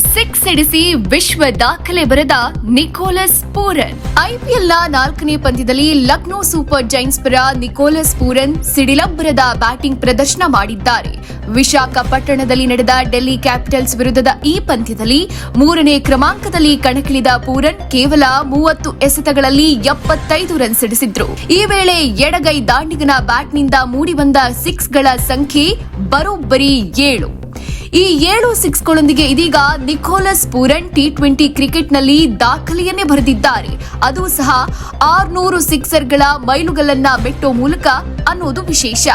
Six ಸಿಡಿಸಿ ವಿಶ್ವ ದಾಖಲೆ ಬರೆದ ನಿಕೋಲಸ್ ಪೂರನ್. ಐಪಿಎಲ್ನ ನಾಲ್ಕನೇ ಪಂದ್ಯದಲ್ಲಿ ಲಕ್ನೋ ಸೂಪರ್ ಜೈಂಟ್ಸ್ ಪರ ನಿಕೋಲಸ್ ಪೂರನ್ ಸಿಡಿಲಬ್ಬರದ ಬ್ಯಾಟಿಂಗ್ ಪ್ರದರ್ಶನ ಮಾಡಿದ್ದಾರೆ. ವಿಶಾಖಪಟ್ಟಣದಲ್ಲಿ ನಡೆದ ಡೆಲ್ಲಿ ಕ್ಯಾಪಿಟಲ್ಸ್ ವಿರುದ್ಧದ ಈ ಪಂದ್ಯದಲ್ಲಿ ಮೂರನೇ ಕ್ರಮಾಂಕದಲ್ಲಿ ಕಣಕ್ಕಿಳಿದ ಪೂರನ್ ಕೇವಲ ಮೂವತ್ತು ಎಸೆತಗಳಲ್ಲಿ ಎಪ್ಪತ್ತೈದು ರನ್ ಸಿಡಿಸಿದ್ರು. ಈ ವೇಳೆ ಎಡಗೈ ದಾಂಡಿಗನ ಬ್ಯಾಟ್ನಿಂದ ಮೂಡಿಬಂದ ಸಿಕ್ಸ್ಗಳ ಸಂಖ್ಯೆ ಬರೋಬ್ಬರಿ ಏಳು. ಈ ಏಳು ಸಿಕ್ಸ್ಗಳೊಂದಿಗೆ ಇದೀಗ ನಿಕೋಲಸ್ ಪೂರನ್ ಟಿ ಟ್ವೆಂಟಿ ಕ್ರಿಕೆಟ್ನಲ್ಲಿ ದಾಖಲೆಯನ್ನೇ ಬರೆದಿದ್ದಾರೆ. ಅದು ಸಹ ಆರ್ನೂರು ಸಿಕ್ಸರ್ಗಳ ಮೈಲುಗಲ್ಲನ್ನ ಬೆಟ್ಟೋ ಮೂಲಕ ಅನ್ನೋದು ವಿಶೇಷ.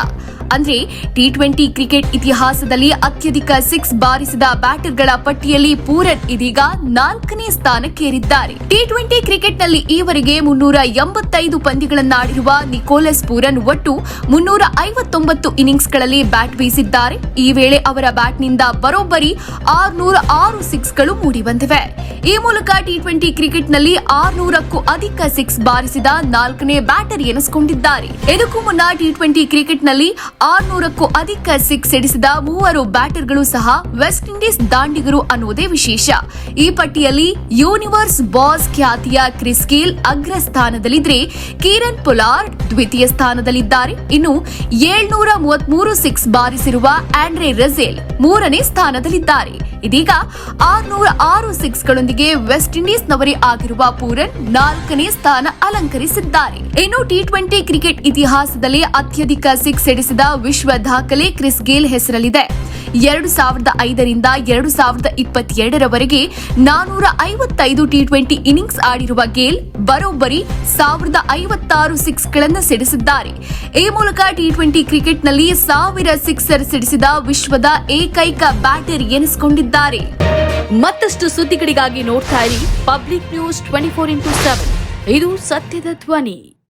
ಅಂದ್ರೆ ಟಿ ಟ್ವೆಂಟಿ ಕ್ರಿಕೆಟ್ ಇತಿಹಾಸದಲ್ಲಿ ಅತ್ಯಧಿಕ ಸಿಕ್ಸ್ ಬಾರಿಸಿದ ಬ್ಯಾಟರ್ಗಳ ಪಟ್ಟಿಯಲ್ಲಿ ಪೂರನ್ ಇದೀಗ ನಾಲ್ಕನೇ ಸ್ಥಾನಕ್ಕೇರಿದ್ದಾರೆ. ಟಿ ಟ್ವೆಂಟಿ ಕ್ರಿಕೆಟ್ನಲ್ಲಿ ಈವರೆಗೆ ಮುನ್ನೂರ ಎಂಬತ್ತೈದು ಪಂದ್ಯಗಳನ್ನಾಡಿರುವ ನಿಕೋಲಸ್ ಪೂರನ್ ಒಟ್ಟು ಮುನ್ನೂರ ಐವತ್ತೊಂಬತ್ತು ಇನ್ನಿಂಗ್ಸ್ಗಳಲ್ಲಿ ಬ್ಯಾಟ್ ಬೀಸಿದ್ದಾರೆ. ಈ ವೇಳೆ ಅವರ ಬ್ಯಾಟ್ನಿಂದ ಬರೋಬ್ಬರಿ ಆರುನೂರ ಆರು ಸಿಕ್ಸ್ಗಳು ಮೂಡಿಬಂದಿವೆ. ಈ ಮೂಲಕ ಟಿ ಟ್ವೆಂಟಿ ಕ್ರಿಕೆಟ್ನಲ್ಲಿ ಆರ್ನೂರಕ್ಕೂ ಅಧಿಕ ಸಿಕ್ಸ್ ಬಾರಿಸಿದ ನಾಲ್ಕನೇ ಬ್ಯಾಟರ್ ಎನಿಸಿಕೊಂಡಿದ್ದಾರೆ. ಇದಕ್ಕೂ ಮುನ್ನ ಟಿ ಟ್ವೆಂಟಿ ಕ್ರಿಕೆಟ್ನಲ್ಲಿ ಆರ್ನೂರಕ್ಕೂ ಅಧಿಕ ಸಿಕ್ಸ್ ಸಿಡಿಸಿದ ಮೂವರು ಬ್ಯಾಟರ್ಗಳು ಸಹ ವೆಸ್ಟ್ ಇಂಡೀಸ್ ದಾಂಡಿಗರು ಅನ್ನುವುದೇ ವಿಶೇಷ. ಈ ಪಟ್ಟಿಯಲ್ಲಿ ಯೂನಿವರ್ಸ್ ಬಾಸ್ ಖ್ಯಾತಿಯ ಕ್ರಿಸ್ ಅಗ್ರಸ್ಥಾನದಲ್ಲಿದ್ದರೆ ಕಿರಣ್ ಪೊಲಾರ್ಡ್ ದ್ವಿತೀಯ ಸ್ಥಾನದಲ್ಲಿದ್ದಾರೆ. ಇನ್ನು ಏಳ್ನೂರ ಮೂವತ್ಮೂರು ಸಿಕ್ಸ್ ಬಾರಿಸಿರುವ ಆಂಡ್ರೆ ರಜೇಲ್ ಮೂರನೇ ಸ್ಥಾನದಲ್ಲಿದ್ದಾರೆ. ಇದೀಗ ಆರ್ನೂರ ಆರು ಸಿಕ್ಸ್ಗಳೊಂದಿಗೆ ವೆಸ್ಟ್ ಇಂಡೀಸ್ನವರೇ ಆಗಿರುವ ಪೂರನ್ ನಾಲ್ಕನೇ ಸ್ಥಾನ ಅಲಂಕರಿಸಿದ್ದಾರೆ. ಇನ್ನು ಟಿ ಟ್ವೆಂಟಿ ಕ್ರಿಕೆಟ್ ಇತಿಹಾಸದಲ್ಲಿ ಅತ್ಯಧಿಕ ಸಿಕ್ಸ್ ಎಡಿಸಿದ ವಿಶ್ವ ದಾಖಲೆ ಕ್ರಿಸ್ ಗೇಲ್ ಹೆಸರಲ್ಲಿದೆ. ಎರಡು ಸಾವಿರದ ಐದರಿಂದ ಎರಡು ಸಾವಿರದ ಇಪ್ಪತ್ತೆರಡರವರೆಗೆ ನಾನೂರ ಐವತ್ತೈದು ಟಿ ಟ್ವೆಂಟಿ ಇನ್ನಿಂಗ್ಸ್ ಆಡಿರುವ ಗೇಲ್ ಬರೋಬ್ಬರಿ ಸಾವಿರದ ಐವತ್ತಾರು ಸಿಕ್ಸ್ಗಳನ್ನು ಸಿಡಿಸಿದ್ದಾರೆ. ಈ ಮೂಲಕ ಟಿ ಟ್ವೆಂಟಿ ಕ್ರಿಕೆಟ್ನಲ್ಲಿ ಸಾವಿರ ಸಿಕ್ಸರ್ ಸಿಡಿಸಿದ ವಿಶ್ವದ ಏಕೈಕ ಬ್ಯಾಟರ್ ಎನಿಸಿಕೊಂಡಿದ್ದಾರೆ. ಮತ್ತಷ್ಟು ಸುದ್ದಿಗಳಿಗಾಗಿ ನೋಡ್ತಾ ಇರಿ public news twenty four into seven. ಇದು ಸತ್ಯದ ಧ್ವನಿ.